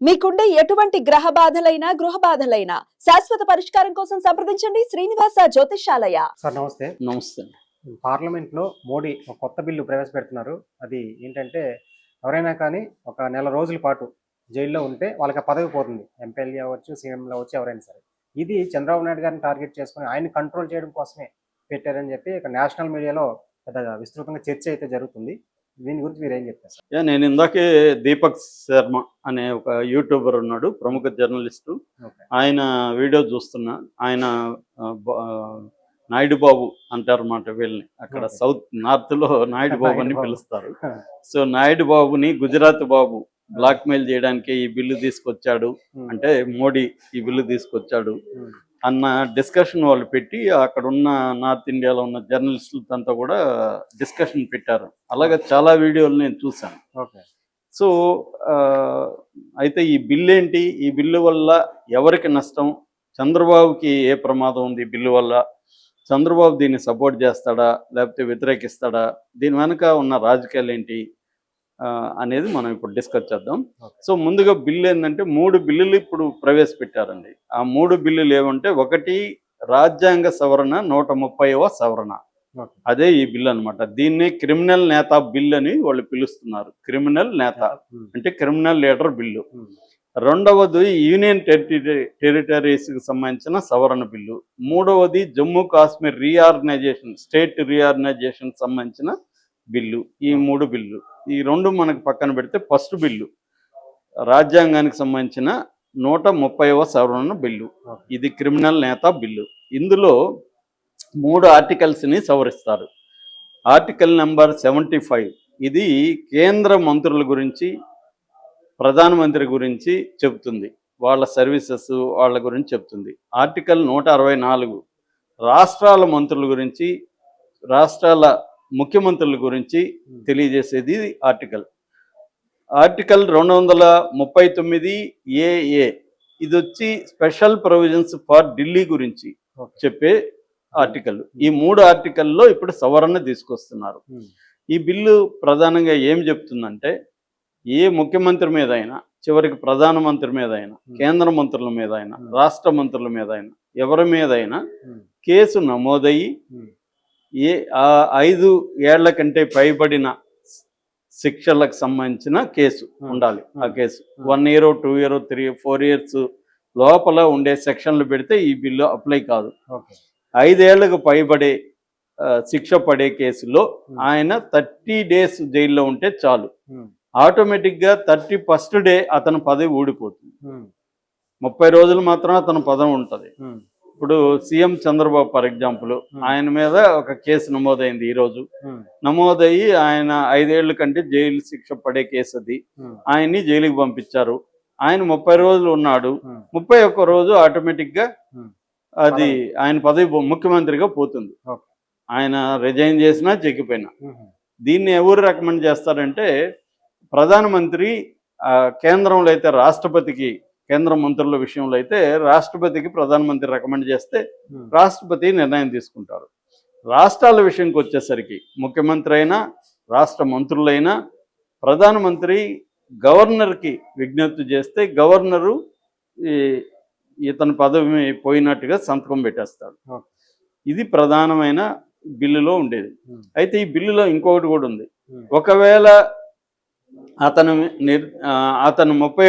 మీకుండే ఎటువంటి గ్రహ బాధలైనా గృహ బాధలైనా శాశ్వత పరిష్కారం కోసం సంప్రదించండి శ్రీనివాస జ్యోతిషాలయ సార్ నమస్తే. నమస్తే. పార్లమెంట్లో మోడీ ఒక కొత్త బిల్లు ప్రవేశపెడుతున్నారు. అది ఏంటంటే ఎవరైనా కానీ ఒక నెల రోజుల పాటు జైల్లో ఉంటే వాళ్ళకి పదవి పోతుంది. ఎంపీఎల్ఏ అవ్వచ్చు సీఎం అవ్వచ్చు ఎవరైనా సరే. ఇది చంద్రబాబు నాయుడు గారిని టార్గెట్ చేసుకుని ఆయన కంట్రోల్ చేయడం కోసమే పెట్టారని చెప్పి ఇక నేషనల్ మీడియాలో పెద్ద విస్తృతంగా చర్చ అయితే జరుగుతుంది. దీని గురించి మీరు ఏం చెప్తారు నేను ఇందాకే దీపక్ శర్మ అనే ఒక యూట్యూబర్ ఉన్నాడు ప్రముఖ జర్నలిస్టు. ఆయన వీడియో చూస్తున్నా. ఆయన నాయుడు బాబు అంటారు అన్నమాట వీళ్ళని. అక్కడ. సౌత్ నార్త్లో నాయుడు బాబు అని. పిలుస్తారు. సో నాయుడు బాబుని గుజరాత్ బాబు బ్లాక్ మెయిల్ చేయడానికి ఈ బిల్లు తీసుకొచ్చాడు. అంటే మోడీ ఈ బిల్లు తీసుకొచ్చాడు. అన్న డిస్కషన్ వాళ్ళు పెట్టి అక్కడ ఉన్న నార్త్ ఇండియాలో ఉన్న జర్నలిస్టులతో కూడా డిస్కషన్ పెట్టారు. అలాగే చాలా వీడియోలు నేను చూశాను. ఓకే. సో అయితే ఈ బిల్లు ఏంటి? ఈ బిల్లు వల్ల ఎవరికి నష్టం? చంద్రబాబుకి ఏ ప్రమాదం ఉంది ఈ బిల్లు వల్ల? చంద్రబాబు దీన్ని సపోర్ట్ చేస్తాడా? లేకపోతే వ్యతిరేకిస్తాడా? దీని వెనుక ఉన్న రాజకీయాలు ఏంటి? అనేది మనం ఇప్పుడు డిస్కస్ చేద్దాం. సో ముందుగా బిల్లు ఏంటంటే మూడు బిల్లులు ఇప్పుడు ప్రవేశపెట్టారండి. ఆ మూడు బిల్లులు ఏమంటే ఒకటి రాజ్యాంగ సవరణ నూట ముప్పైవ సవరణ. అదే ఈ బిల్ అన్నమాట. దీన్ని క్రిమినల్ నేత బిల్ అని వాళ్ళు పిలుస్తున్నారు. క్రిమినల్ నేత. అంటే క్రిమినల్ లీడర్ బిల్లు. రెండవది యూనియన్ టెరిటరీ టెరిటరీస్కి సంబంధించిన సవరణ బిల్లు. మూడవది Jammu Kashmir reorganisation state reorganisation సంబంధించిన బిల్లు. ఈ మూడు బిల్లు. ఈ రెండు మనకు పక్కన పెడితే ఫస్ట్ బిల్లు. రాజ్యాంగానికి సంబంధించిన నూట ముప్పైవ సవరణ బిల్లు. ఇది క్రిమినల్ నేత బిల్లు. ఇందులో మూడు ఆర్టికల్స్ని సవరిస్తారు. Article number seventy five. ఇది కేంద్ర మంత్రుల గురించి ప్రధానమంత్రి గురించి చెబుతుంది. వాళ్ళ సర్వీసెస్ వాళ్ళ గురించి చెప్తుంది ఆర్టికల్ నూట అరవై నాలుగు. రాష్ట్రాల మంత్రుల గురించి రాష్ట్రాల ముఖ్యమంత్రుల గురించి తెలియజేసేది ఆర్టికల్. ఆర్టికల్ రెండు వందల ముప్పై తొమ్మిది ఏఏ. ఇది వచ్చి స్పెషల్ ప్రొవిజన్స్ ఫర్ ఢిల్లీ గురించి చెప్పే ఆర్టికల్. ఈ మూడు ఆర్టికల్లో ఇప్పుడు సవరణ తీసుకొస్తున్నారు. ఈ బిల్లు ప్రధానంగా ఏం చెప్తుందంటే ఏ ముఖ్యమంత్రి మీద అయినా చివరికి ప్రధానమంత్రి మీద అయినా కేంద్ర మంత్రుల మీద అయినా. రాష్ట్ర మంత్రుల మీద అయినా ఎవరి మీద అయినా కేసు నమోదయ్యి ఏ ఆ ఐదు ఏళ్ళ కంటే పైబడిన శిక్షలకు సంబంధించిన కేసు. ఉండాలి. ఆ. Case. One year two year three four years లోపల ఉండే సెక్షన్లు పెడితే ఈ బిల్లు అప్లై కాదు. ఐదేళ్ళకు పైబడే శిక్ష పడే కేసులో. ఆయన థర్టీ డేస్ జైల్లో ఉంటే చాలు. ఆటోమేటిక్గా థర్టీ ఫస్ట్ డే అతని పదవి ఊడిపోతుంది. ముప్పై రోజులు మాత్రం అతని పదవి ఉంటుంది. ఇప్పుడు CM Chandrababu for example Hmm. ఆయన మీద ఒక కేసు నమోదైంది ఈరోజు ఉమ్, నమోదయ్యి ఆయన ఐదేళ్ళ కంటే జైలు శిక్ష పడే కేసు అది ఉమ్, ఆయన్ని జైలుకి పంపించారు. ఆయన ముప్పై రోజులు ఉన్నాడు. ముప్పై ఒక్క రోజు ఆటోమేటిక్గా Hmm. అది ఆయన పదవి ముఖ్యమంత్రిగా పోతుంది. ఆయన రిజైన్ చేసినా చెక్కిపోయినా. దీన్ని ఎవరు రికమెండ్ చేస్తారంటే ప్రధానమంత్రి కేంద్రంలో అయితే రాష్ట్రపతికి కేంద్ర మంత్రుల విషయంలో అయితే రాష్ట్రపతికి ప్రధానమంత్రి రికమెండ్ చేస్తే ఉమ్, రాష్ట్రపతి నిర్ణయం తీసుకుంటారు. రాష్ట్రాల విషయంకి వచ్చేసరికి ముఖ్యమంత్రి అయినా రాష్ట్ర మంత్రులైనా ప్రధానమంత్రి గవర్నర్కి విజ్ఞప్తి చేస్తే గవర్నరు ఈ ఇతని పదవి పోయినట్టుగా సంతకం పెట్టేస్తాడు ఓకే. ఇది ప్రధానమైన బిల్లులో ఉండేది. ఉమ్, అయితే ఈ బిల్లులో ఇంకొకటి కూడా ఉంది. ఒకవేళ అతను అతను ముప్పై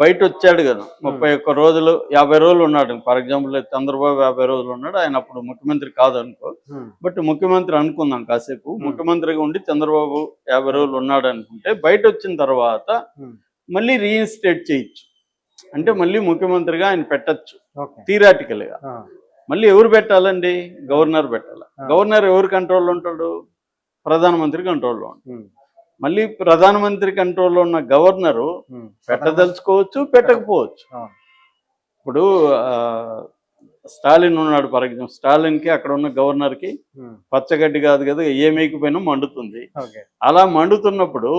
బయట వచ్చాడు కదా. ముప్పై ఒక్క రోజులు యాభై రోజులు ఉన్నాడు. ఫర్ ఎగ్జాంపుల్ చంద్రబాబు యాభై రోజులు ఉన్నాడు. ఆయన అప్పుడు ముఖ్యమంత్రి కాదు అనుకో ఉమ్, బట్ ముఖ్యమంత్రి అనుకుందాం కాసేపు. ముఖ్యమంత్రిగా ఉండి చంద్రబాబు యాభై రోజులు ఉన్నాడు అనుకుంటే బయట వచ్చిన తర్వాత ఉమ్, మళ్ళీ రీఇన్స్టేట్ చేయొచ్చు. అంటే మళ్ళీ ముఖ్యమంత్రిగా ఆయన పెట్టచ్చు. ఓకే థియరాటికల్గా ఆ, మళ్ళీ ఎవరు పెట్టాలండి? గవర్నర్ పెట్టాలి? ఆ. గవర్నర్ ఎవరు కంట్రోల్లో ఉంటాడు? ప్రధానమంత్రి కంట్రోల్లో ఉంటాడు. మళ్ళీ ప్రధానమంత్రి కంట్రోల్లో ఉన్న గవర్నరు పెట్టదలుచుకోవచ్చు పెట్టకపోవచ్చు. ఇప్పుడు స్టాలిన్ ఉన్నాడు ఫర్ ఎగ్జాంపుల్. స్టాలిన్కి అక్కడ ఉన్న గవర్నర్కి ఉమ్, పచ్చగడ్డి కాదు కదా ఏ మేకపోయినా మండుతుంది. అలా మండుతున్నప్పుడు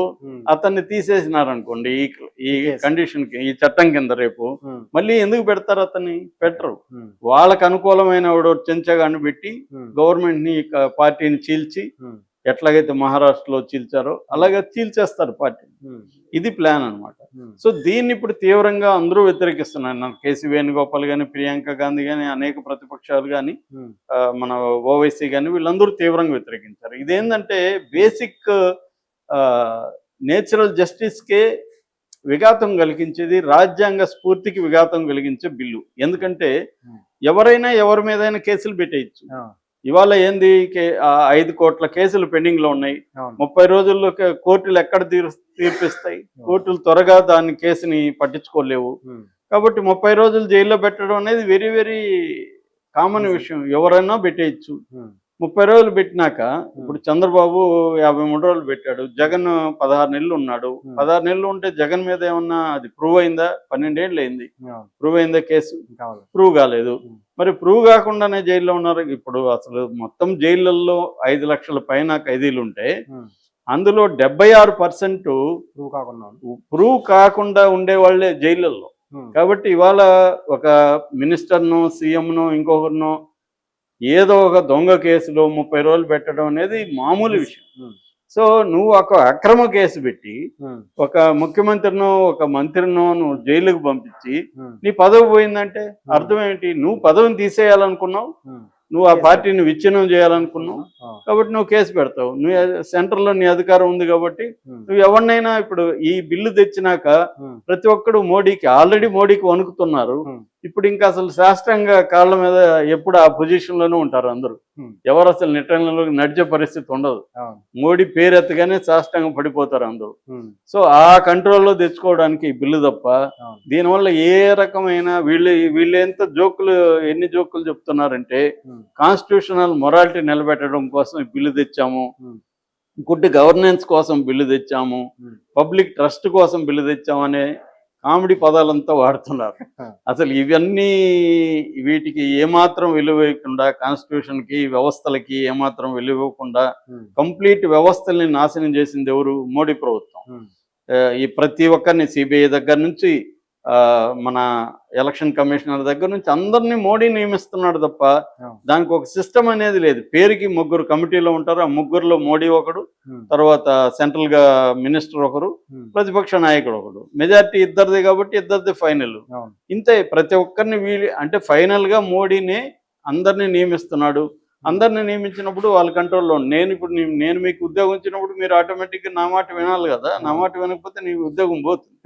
అతన్ని తీసేసినారనుకోండి ఈ. కండిషన్కి ఈ చట్టం కింద రేపు మళ్ళీ ఎందుకు పెడతారు అతన్ని? పెట్టరు. వాళ్ళకు అనుకూలమైన చెంచగాన్ని పెట్టి గవర్నమెంట్ని పార్టీని చీల్చి ఎట్లాగైతే మహారాష్ట్రలో చీల్చారో అలాగే చీల్చేస్తారు పార్టీ. ఇది ప్లాన్ అన్నమాట. ఉమ్, సో దీన్ని ఇప్పుడు తీవ్రంగా అందరూ వ్యతిరేకిస్తున్నారు. నాకు కేసీ వేణుగోపాల్ కానీ ప్రియాంక గాంధీ కానీ అనేక ప్రతిపక్షాలు కానీ మన ఓవైసీ కానీ వీళ్ళందరూ తీవ్రంగా వ్యతిరేకించారు. ఇదేంటంటే బేసిక్ నేచురల్ జస్టిస్కే విఘాతం కలిగించేది రాజ్యాంగ స్ఫూర్తికి విఘాతం కలిగించే బిల్లు. ఎందుకంటే. ఎవరైనా ఎవరి మీదైనా కేసులు పెట్టేయచ్చు. ఇవాళ ఏంది? ఐదు కోట్ల కేసులు పెండింగ్లో ఉన్నాయి. ముప్పై రోజుల్లో కోర్టులు ఎక్కడ తీర్ తీర్పిస్తాయి? కోర్టులు త్వరగా దాని కేసుని పట్టించుకోలేవు. కాబట్టి ముప్పై రోజులు జైల్లో పెట్టడం అనేది వెరీ వెరీ కామన్. విషయం. ఎవరైనా పెట్టేయచ్చు. ముప్పై రోజులు పెట్టినాక ఇప్పుడు చంద్రబాబు యాభై మూడు రోజులు పెట్టాడు. జగన్ పదహారు నెలలు ఉన్నాడు. పదహారు నెలలు ఉంటే జగన్ మీద ఏమన్నా అది ప్రూవ్ అయిందా? పన్నెండేళ్ళు అయింది. ప్రూవ్ అయిందా కేసు? ప్రూవ్ కాలేదు. మరి ప్రూవ్ కాకుండానే జైల్లో ఉన్నారు. ఇప్పుడు అసలు మొత్తం జైళ్ళల్లో ఐదు లక్షల పైన ఖైదీలు ఉంటే అందులో డెబ్బై ఆరు పర్సెంట్ ప్రూవ్ కాకుండా. ప్రూవ్ కాకుండా ఉండే వాళ్ళే జైళ్ళల్లో కాబట్టి ఇవాళ ఒక మినిస్టర్ను సీఎంను ఇంకొకరినో ఏదో ఒక దొంగ కేసులో ముప్పై రోజులు పెట్టడం అనేది మామూలు విషయం. ఉమ్, సో నువ్వు ఒక అక్రమ కేసు పెట్టి ఉమ్, ఒక ముఖ్యమంత్రినో ఒక మంత్రినో నువ్వు జైలుకు పంపించి ఉమ్, నీ పదవి పోయిందంటే అర్థం ఏంటి? నువ్వు పదవిని తీసేయాలనుకున్నావు. నువ్వు ఆ పార్టీని విచ్ఛిన్నం చేయాలనుకున్నావు. ఆ, కాబట్టి నువ్వు కేసు పెడతావు. నువ్వు సెంటర్లో నీ అధికారం ఉంది కాబట్టి నువ్వు ఎవరినైనా ఇప్పుడు ఈ బిల్లు తెచ్చినాక ప్రతి ఒక్కడు మోడీకి ఆల్రెడీ మోడీకి వణుకుతున్నారు. ఇప్పుడు ఇంకా అసలు శాస్త్రంగా కాళ్ళ మీద ఎప్పుడు ఆ పొజిషన్లోనే ఉంటారు అందరూ. ఎవరు అసలు నిట్టంలో నడిచే పరిస్థితి ఉండదు. మోడీ పేరెత్తగానే శాస్త్రంగా పడిపోతారు అందరూ. సో ఆ కంట్రోల్లో తెచ్చుకోవడానికి ఈ బిల్లు తప్ప దీనివల్ల ఏ రకమైన వీళ్ళు వీళ్ళు ఎంత జోకులు ఎన్ని జోకులు చెప్తున్నారంటే కాన్స్టిట్యూషనల్ మొరాలిటీ నిలబెట్టడం కోసం ఈ బిల్లు తెచ్చాము. గుడ్ గవర్నెన్స్ కోసం బిల్లు తెచ్చాము. పబ్లిక్ ట్రస్ట్ కోసం బిల్లు తెచ్చాము అనే కామెడీ పదాలంతా వాడుతున్నారు. అసలు ఇవన్నీ వీటికి ఏమాత్రం విలువేయకుండా కాన్స్టిట్యూషన్కి వ్యవస్థలకి ఏమాత్రం విలువకుండా కంప్లీట్ వ్యవస్థల్ని నాశనం చేసింది ఎవరు? మోడీ ప్రభుత్వం. ఈ ప్రతి ఒక్కరిని సిబిఐ దగ్గర నుంచి మన ఎలక్షన్ కమిషనర్ దగ్గర నుంచి అందరినీ మోడీ నియమిస్తున్నాడు తప్ప. దానికి ఒక సిస్టమ్ అనేది లేదు. పేరుకి ముగ్గురు కమిటీలో ఉంటారు. ఆ ముగ్గురులో మోడీ ఒకడు తర్వాత సెంట్రల్గా మినిస్టర్ ఒకరు ప్రతిపక్ష నాయకుడు ఒకడు. మెజారిటీ ఇద్దరిది కాబట్టి ఇద్దరిది ఫైనల్. ఇంతే ప్రతి ఒక్కరిని వీళ్ళు అంటే ఫైనల్గా మోడీనే అందరినీ నియమిస్తున్నాడు. అందరిని నియమించినప్పుడు వాళ్ళ కంట్రోల్లో ఉంది. నేను ఇప్పుడు నేను మీకు ఉద్యోగం ఇచ్చినప్పుడు మీరు ఆటోమేటిక్గా నా మాట వినాలి కదా. నా మాట వినకపోతే నీ ఉద్యోగం పోతుంది.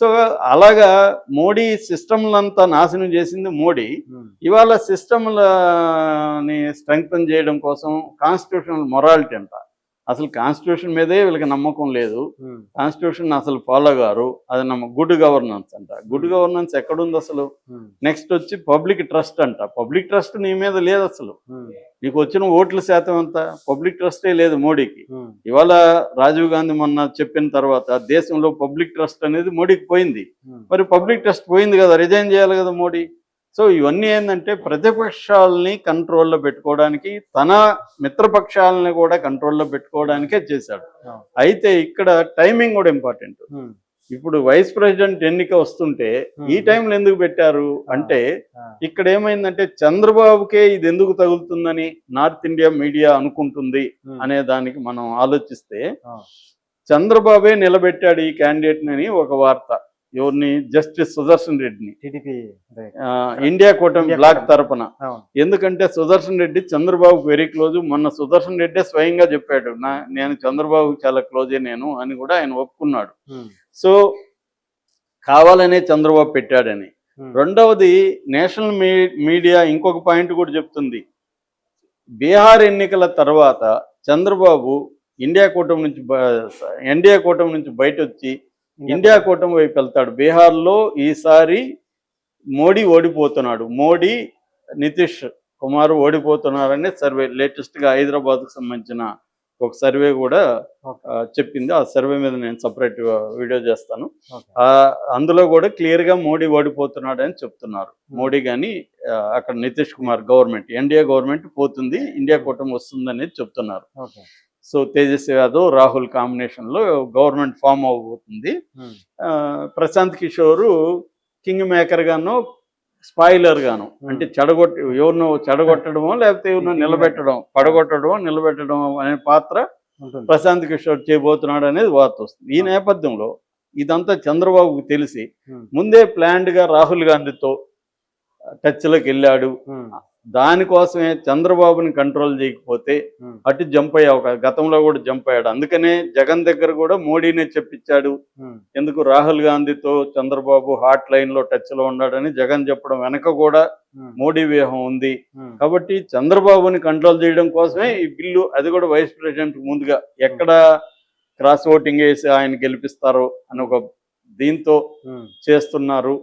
సో అలాగా మోడీ సిస్టమ్లంతా నాశనం చేసింది మోడీ. ఉమ్, ఇవాళ సిస్టమ్లని స్ట్రెంగ్తన్ చేయడం కోసం కాన్స్టిట్యూషనల్ మొరాలిటీ అంట. అసలు కాన్స్టిట్యూషన్ మీదే వీళ్ళకి నమ్మకం లేదు. కాన్స్టిట్యూషన్ అసలు ఫాలో గారు. అది నమ్మ గుడ్ గవర్నెన్స్ అంట. గుడ్ గవర్నెన్స్ ఎక్కడుంది అసలు? నెక్స్ట్ వచ్చి పబ్లిక్ ట్రస్ట్ అంట. పబ్లిక్ ట్రస్ట్ నీ మీద లేదు అసలు. నీకు వచ్చిన ఓట్ల శాతం అంతా పబ్లిక్ ట్రస్టే లేదు మోడీకి. ఇవాళ రాజీవ్ గాంధీ మొన్న చెప్పిన తర్వాత దేశంలో పబ్లిక్ ట్రస్ట్ అనేది మోడీకి పోయింది. మరి పబ్లిక్ ట్రస్ట్ పోయింది కదా రిజైన్ చేయాలి కదా మోడీ? సో ఇవన్నీ ఏంటంటే ప్రతిపక్షాలని కంట్రోల్లో పెట్టుకోవడానికి తన మిత్రపక్షాలని కూడా కంట్రోల్లో పెట్టుకోవడానికే చేశాడు. అయితే ఇక్కడ టైమింగ్ కూడా ఇంపార్టెంట్. ఇప్పుడు వైస్ ప్రెసిడెంట్ ఎన్నిక వస్తుంటే ఈ. టైంలో ఎందుకు పెట్టారు అంటే ఇక్కడ ఏమైందంటే చంద్రబాబుకే ఇది ఎందుకు తగులుతుందని నార్త్ ఇండియా మీడియా అనుకుంటుంది అనే దానికి మనం ఆలోచిస్తే చంద్రబాబే నిలబెట్టాడు ఈ క్యాండిడేట్ అని ఒక వార్త. ఎవరిని? జస్టిస్ సుదర్శన్ రెడ్డిని. ఇండియా కూటమి బ్లాక్. తరపున. ఎందుకంటే సుదర్శన్ రెడ్డి చంద్రబాబు వెరీ క్లోజ్. మొన్న సుదర్శన్ రెడ్డి స్వయంగా చెప్పాడు నా నేను చంద్రబాబు చాలా క్లోజే నేను అని కూడా ఆయన ఒప్పుకున్నాడు. సో కావాలనే చంద్రబాబు పెట్టాడని. రెండవది నేషనల్ మీ మీడియా ఇంకొక పాయింట్ కూడా చెప్తుంది. బీహార్ ఎన్నికల తర్వాత చంద్రబాబు ఇండియా కూటమి నుంచి ఎన్డీఏ కూటమి నుంచి బయట వచ్చి ఇండియా కూటమి వైపు వెళ్తాడు. బీహార్లో ఈసారి మోడీ ఓడిపోతున్నాడు. మోడీ నితీష్ కుమార్ ఓడిపోతున్నారని సర్వే లేటెస్ట్గా హైదరాబాద్కు సంబంధించిన ఒక సర్వే కూడా చెప్పింది. ఆ సర్వే మీద నేను సపరేట్ వీడియో చేస్తాను. అందులో కూడా క్లియర్గా మోడీ ఓడిపోతున్నాడు అని చెప్తున్నారు. మోడీ కానీ అక్కడ Nitish Kumar government NDA government పోతుంది ఇండియా కూటమి వస్తుంది అనేది చెప్తున్నారు సో తేజస్వి యాదవ్ రాహుల్ కాంబినేషన్లో గవర్నమెంట్ ఫామ్ అవబోతుంది ఉమ్, ఆ, ప్రశాంత్ కిషోర్ కింగ్ మేకర్ గాను స్పాయిలర్ గాను అంటే చెడగొట్టి ఎవరినో చెడగొట్టడమో లేకపోతే ఎవరినో నిలబెట్టడం పడగొట్టడమో నిలబెట్టడం అనే పాత్ర ప్రశాంత్ కిషోర్ చేయబోతున్నాడు అనేది వార్త వస్తుంది. ఈ నేపథ్యంలో ఇదంతా చంద్రబాబుకు తెలిసి ముందే planned గా రాహుల్ గాంధీతో టచ్లోకి వెళ్ళాడు. దానికోసమే చంద్రబాబుని కంట్రోల్ చేయకపోతే ఉమ్, అటు జంప్ అయ్యే అవకాశం గతంలో కూడా జంప్ అయ్యాడు. అందుకనే జగన్ దగ్గర కూడా మోడీనే చెప్పించాడు ఉమ్, ఎందుకు రాహుల్ గాంధీతో చంద్రబాబు హాట్ లైన్లో టచ్లో ఉన్నాడని జగన్ చెప్పడం వెనక కూడా ఉమ్, మోడీ వ్యూహం ఉంది. కాబట్టి చంద్రబాబుని కంట్రోల్ చేయడం కోసమే ఈ బిల్లు అది కూడా వైస్ ప్రెసిడెంట్ ముందుగా ఎక్కడ క్రాస్ ఓటింగ్ వేసి ఆయన గెలిపిస్తారో అని ఒక దీంతో. చేస్తున్నారు.